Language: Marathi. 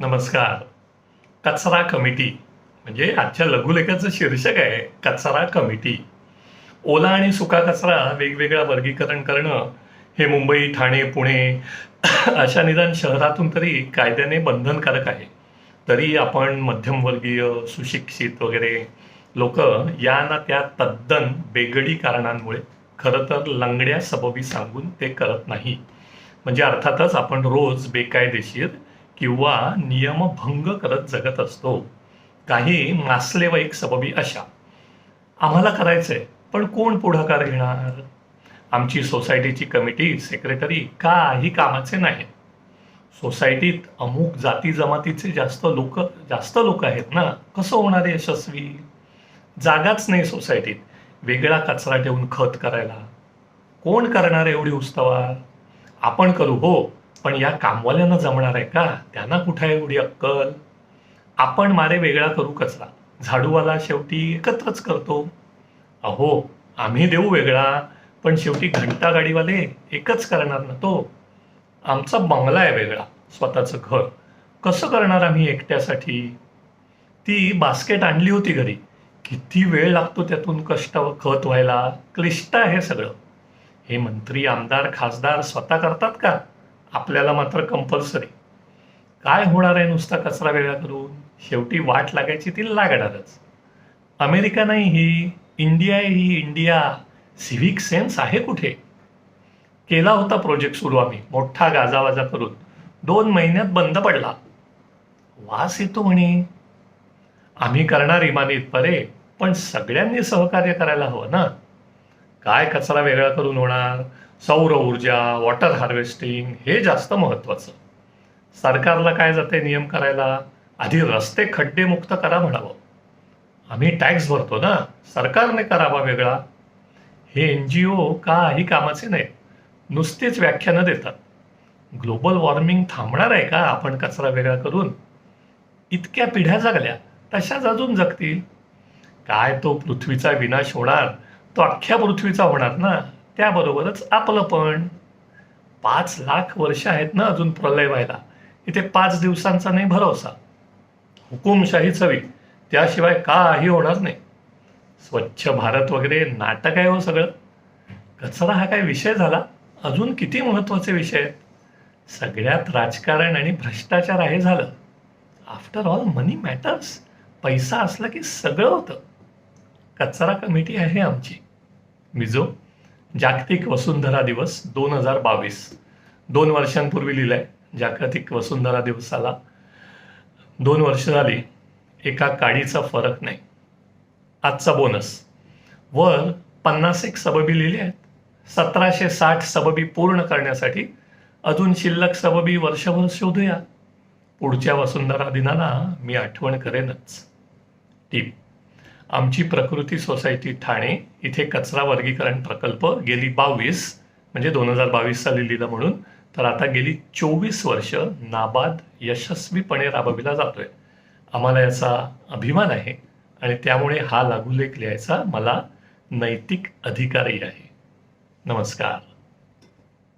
नमस्कार. कचरा कमिटी म्हणजे आजच्या लघुलेखाचं शीर्षक आहे कचरा कमिटी. ओला आणि सुका कचरा वेगवेगळा वर्गीकरण करणं हे मुंबई ठाणे पुणे अशा निदान शहरातून तरी कायद्याने बंधनकारक आहे. तरी आपण मध्यमवर्गीय सुशिक्षित वगैरे लोक या ना त्या तद्दन बेगडी कारणांमुळे खरं तर लंगड्या सबबी सांगून ते करत नाही. म्हणजे अर्थातच आपण रोज बेकायदेशीर किंवा नियमभंग करत जगत असतो. काही मासलेवाईक सबबी अशा. आम्हाला करायचंय पण कोण पुढाकार घेणार? आमची सोसायटीची कमिटी सेक्रेटरी काही कामाचे नाही. सोसायटीत अमुक जाती जमातीचे जास्त लोक जास्त लोक आहेत ना? कसं होणार यशस्वी? जागाच नाही सोसायटीत. वेगळा कचरा ठेवून खत करायला. कोण करणार एवढी उत्सवा आपण करू हो. पण या कामवाल्यांना जमणार आहे का? त्यांना कुठं आहे एवढी अक्कल? आपण मारे वेगळा करू कचरा झाडूवाला शेवटी एकत्रच करतो. अहो आम्ही देऊ वेगळा पण शेवटी घंटा गाडीवाले एकच करणार ना तो. आमचा बंगला आहे वेगळा स्वतःचं घर. कसं करणार आम्ही एकट्यासाठी? ती बास्केट आणली होती घरी. किती वेळ लागतो त्यातून कष्ट खत व्हायला? क्लिष्ट आहे सगळं. हे मंत्री आमदार खासदार स्वतः करतात का? आपल्याला मात्र कंपल्सरी काय होणार आहे नुसता कचरा वेगळा करून? शेवटी वाट लागायची ती लागणारच अमेरिका नाही ही इंडिया ही इंडिया सिव्हिक सेन्स आहे कुठे? केला होता प्रोजेक्ट सुरू आम्ही. मोठा गाजावाजा करून. दोन महिन्यात बंद पडला. वास येतो म्हणे. आम्ही करणार इमानीत परे पण सगळ्यांनी सहकार्य करायला हवं ना? काय कचरा वेगळा करून होणार? सौर ऊर्जा वॉटर हार्वेस्टिंग हे जास्त महत्त्वाचं. सरकारला काय जाते नियम करायला? आधी रस्ते खड्डे मुक्त करा म्हणावं. आम्ही टॅक्स भरतो ना? सरकारने करावा वेगळा. हे एन जी ओ काही कामाचे नाही नुसतीच व्याख्यानं देतात. ग्लोबल वॉर्मिंग थांबणार आहे का? आपण कचरा वेगळा करून. इतक्या पिढ्या जगल्या तशाच अजून जगतील. काय तो पृथ्वीचा विनाश होणार? तो अख्ख्या पृथ्वीचा होणार ना? त्याबरोबरच आपलं पण. पाच लाख वर्ष आहेत ना अजून प्रलय व्हायला. इथे पाच दिवसांचा नाही भरोसा. हुकुमशाही चवी. त्याशिवाय काही होणार नाही. स्वच्छ भारत वगैरे नाटक आहे हो सगळं. कचरा हा काय विषय झाला? अजून किती महत्त्वाचे विषय आहेत? सगळ्यात राजकारण आणि भ्रष्टाचार आहे झालं. आफ्टर ऑल मनी मॅटर्स पैसा असला की सगळं होतं. कचरा कमिटी आहे आमची. मिझो जागतिक वसुंधरा दिवस दोन हजार बावीस. दोन वर्षांपूर्वी लिहिलंय जागतिक वसुंधरा दिवसाला. दोन वर्ष झाली एका काडीचा फरक नाही. आजचा बोनस. वर पन्नास एक सबबी लिहिली आहेत. सतराशे साठ सबबी पूर्ण करण्यासाठी अजून शिल्लक सबबी वर्षभर शोधूया. पुढच्या वसुंधरा दिनाला मी आठवण करेनच. टीप आमची प्रकृती सोसायटी ठाणे इथे कचरा वर्गीकरण प्रकल्प गेली बावीस म्हणजे दोन हजार बावीस साली लिहिलं म्हणून तर आता गेली चोवीस वर्ष नाबाद यशस्वीपणे राबविला जातोय. आम्हाला याचा अभिमान आहे आणि त्यामुळे हा लघुलेख लिहायचा मला नैतिक अधिकारही आहे. नमस्कार.